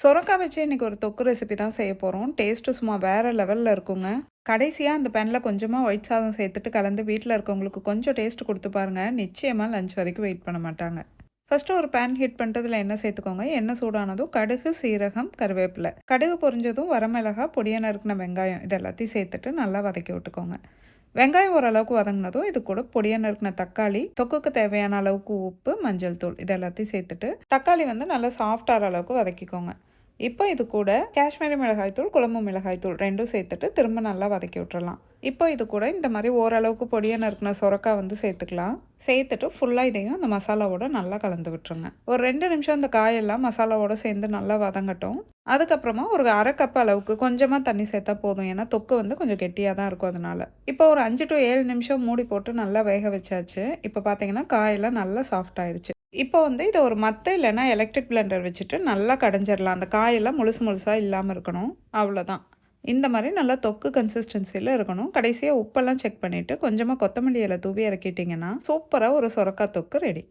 சொரக்காய் வச்சு இன்றைக்கி ஒரு தொக்கு ரெசிபி தான் செய்ய போகிறோம் டேஸ்ட்டு சும்மா வேறு லெவலில் இருக்குங்க. கடைசியாக அந்த பேனில் கொஞ்சமாக ஒயிட் சாதம் சேர்த்துட்டு கலந்து வீட்டில் இருக்கவங்களுக்கு கொஞ்சம் டேஸ்ட் கொடுத்து பாருங்கள் நிச்சயமாக லஞ்ச் வரைக்கும் வெயிட் பண்ண மாட்டாங்க. ஃபஸ்ட்டு ஒரு பேன் ஹீட் பண்ணுறதுல எண்ணெய் சேர்த்துக்கோங்க. எண்ணெய் சூடானதும் கடுகு சீரகம் கருவேப்பிலை. கடுகு பொரிஞ்சதும் வரமிளகா பொடியை நறுக்கின வெங்காயம் இது எல்லாத்தையும் சேர்த்துட்டு நல்லா வதக்கி விட்டுக்கோங்க. வெங்காயம் ஓரளவுக்கு வதங்கினதும் இது கூட பொடியாக நறுக்கின தக்காளி தொக்குக்கு தேவையான அளவுக்கு உப்பு மஞ்சள் தூள் இது எல்லாத்தையும் சேர்த்துட்டு தக்காளி வந்து நல்லா சாஃப்டாகிற அளவுக்கு வதக்கிக்கோங்க. இப்போ இது கூட காஷ்மீரி மிளகாய்த்தூள் குழம்பு மிளகாய்த்தூள் ரெண்டும் சேர்த்துட்டு திரும்ப நல்லா வதக்கி விட்டுறலாம். இப்போ இது கூட இந்த மாதிரி ஓரளவுக்கு பொடியாக நறுக்கின சுரக்காய் வந்து சேர்த்துக்கலாம். சேர்த்துட்டு ஃபுல்லாக இதையும் அந்த மசாலாவோட நல்லா கலந்து விட்டுருங்க. ஒரு ரெண்டு நிமிஷம் அந்த காயெல்லாம் மசாலாவோட சேர்ந்து நல்லா வதங்கட்டும். அதுக்கப்புறமா ஒரு அரை கப் அளவுக்கு கொஞ்சமாக தண்ணி சேர்த்தா போதும். ஏன்னா தொக்கு வந்து கொஞ்சம் கெட்டியாக தான் இருக்கும் அதனால. இப்போ ஒரு அஞ்சு டு ஏழு நிமிஷம் மூடி போட்டு நல்லா வேக வச்சாச்சு. இப்போ பார்த்தீங்கன்னா காயெல்லாம் நல்லா சாஃப்ட் ஆயிடுச்சு. இப்போ வந்து இதை ஒரு மத்த இல்லைன்னா எலக்ட்ரிக் பிளெண்டர் வச்சுட்டு நல்லா கடைஞ்சிடலாம் அந்த காயெல்லாம் முழுசு முழுசாக இல்லாமல் இருக்கணும். அவ்வளோதான் இந்த மாதிரி நல்லா தொக்கு கன்சிஸ்டன்சியில் இருக்கணும். கடைசியாக உப்பெல்லாம் செக் பண்ணிவிட்டு கொஞ்சமாக கொத்தமல்லி இலை தூவி இறக்கிட்டிங்கன்னா சூப்பராக ஒரு சொரக்காய் தொக்கு ரெடி